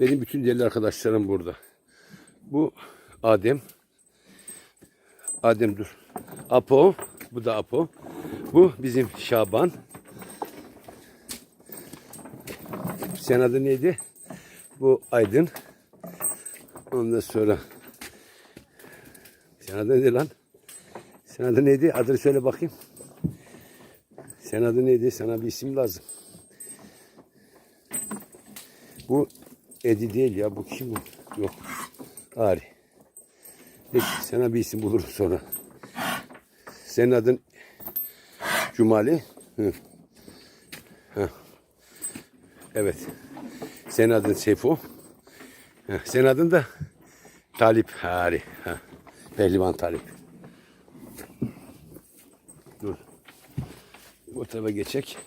Benim bütün deli arkadaşlarım burada. Bu Adem. Adem dur. Apo. Bu da Apo. Bu bizim Şaban. Sen adı neydi? Bu Aydın. Ondan sonra sen adı neydi lan? Sen adı neydi? Adını söyle bakayım. Sen adı neydi? Sana bir isim lazım. Bu Edi değil ya. Bu kim bu? Yok. Ari. Peki sana bir isim bulurum sonra. Senin adın Cumali. Hı. Hı. Evet. Senin adın Seyfo. Senin adın da Talip Hari. Hı. Pehlivan Talip. Dur. Bu tarafa geçecek.